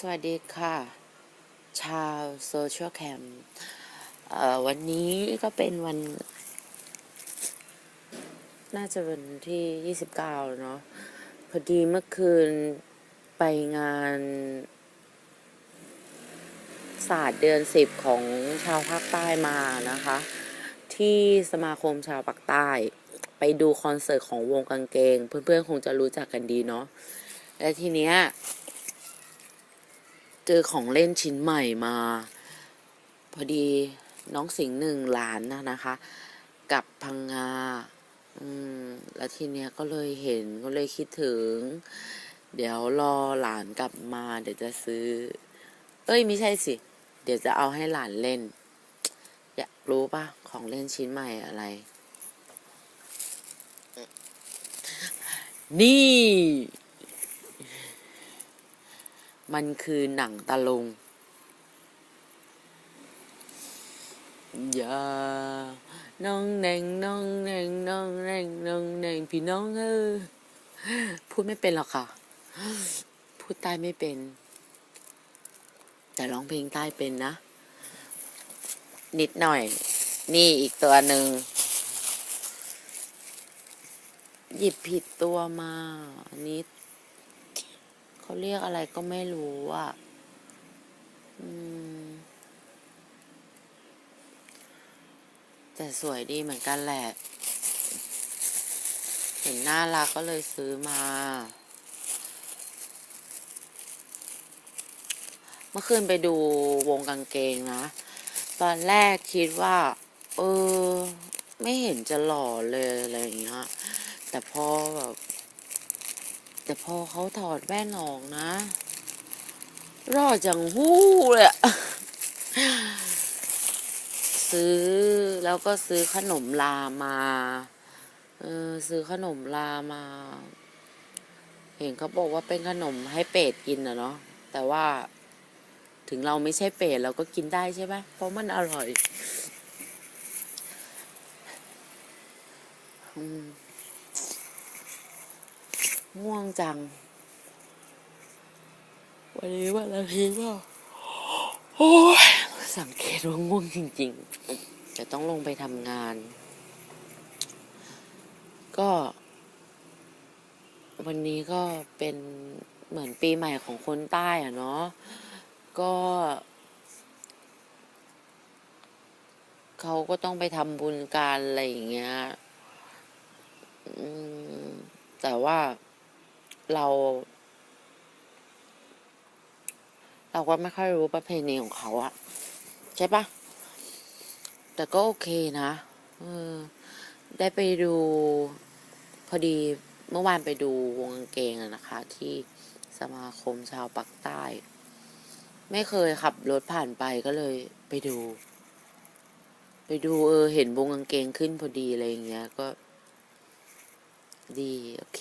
สวัสดีค่ะ ชาวโซเชียลแคมวันนี้ก็เป็นวัน น่าจะวันที่ 29แล้วเนาะพอดีเมื่อคืนไปงานศาสตร์เดือนสิบของชาวภาคใต้มานะคะ ที่สมาคมชาวปากใต้ ไปดูคอนเสิร์ตของวงกางเกง เพื่อนๆคงจะรู้จักกันดีเนาะและทีเนี้ย เจอของเล่นชิ้นใหม่มา พอดีน้องสิงห์หนึ่งหลานนะนะคะ กับพังงา อืม แล้วทีเนี้ยก็เลยเห็นก็เลยคิดถึง เดี๋ยวรอหลานกลับมา เดี๋ยวจะซื้อ เอ้ยไม่ใช่สิ เดี๋ยวจะเอาให้หลานเล่น อยากรู้ปะของเล่นชิ้นใหม่อะไร นี่ มันคือหนังตะลุง อย่า น้องแนงน้องแนงน้องแนงน้องแนงพี่น้องเออพูดไม่เป็นหรอกค่ะ พูดใต้ไม่เป็น แต่ร้องเพลงใต้เป็นนะ นิดหน่อย นี่อีกตัวหนึ่ง หยิบผิดตัวมา อันนี้ เขาเรียกอะไรก็ไม่รู้อะอแต่สวยดีเหมือนกันแหละ เห็นหน่ารักก็เลยซื้อมา เมื่อคืนไปดูวงกางเกงนะ ตอนแรกคิดว่า เออ ไม่เห็นจะหล่อเลยอะไรอย่างเงี้ย แต่พอแบบ แต่พอเขาถอดแว่นออกนะ รอดจังหู้เลยซื้อแล้วก็ซื้อขนมลามาเออซื้อขนมลามา เห็นเขาบอกว่าเป็นขนมให้เป็ดกินอะเนาะแต่ว่าถึงเราไม่ใช่เป็ดเราก็กินได้ใช่ไหมเพราะมันอร่อย อืม ง่วงจัง วันนี้วันอาทิตย์ว่าโอ้ยสังเกตว่าง่วงจริงๆ จะต้องลงไปทำงาน ก็ วันนี้ก็เป็นเหมือนปีใหม่ของคนใต้อะเนาะก็เขาก็ต้องไปทำบุญการอะไรอย่างเงี้ยอืมแต่ว่า เรา เราก็ไม่ค่อยรู้ประเพณีของเขาอะใช่ปะแต่ก็โอเคนะออได้ไปดู พอดีเมื่อวานไปดูวงกางเกงอะนะคะ ที่สมาคมชาวปักใต้ ไม่เคยขับรถผ่านไปก็เลยไปดู ไปดูเออ เห็นวงกางเกงขึ้นพอดีอะไรอย่างเงี้ย ก็ ดี โอเค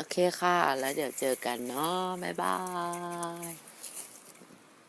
โอเคค่ะ แล้วเดี๋ยวเจอกันเนาะบ๊ายบาย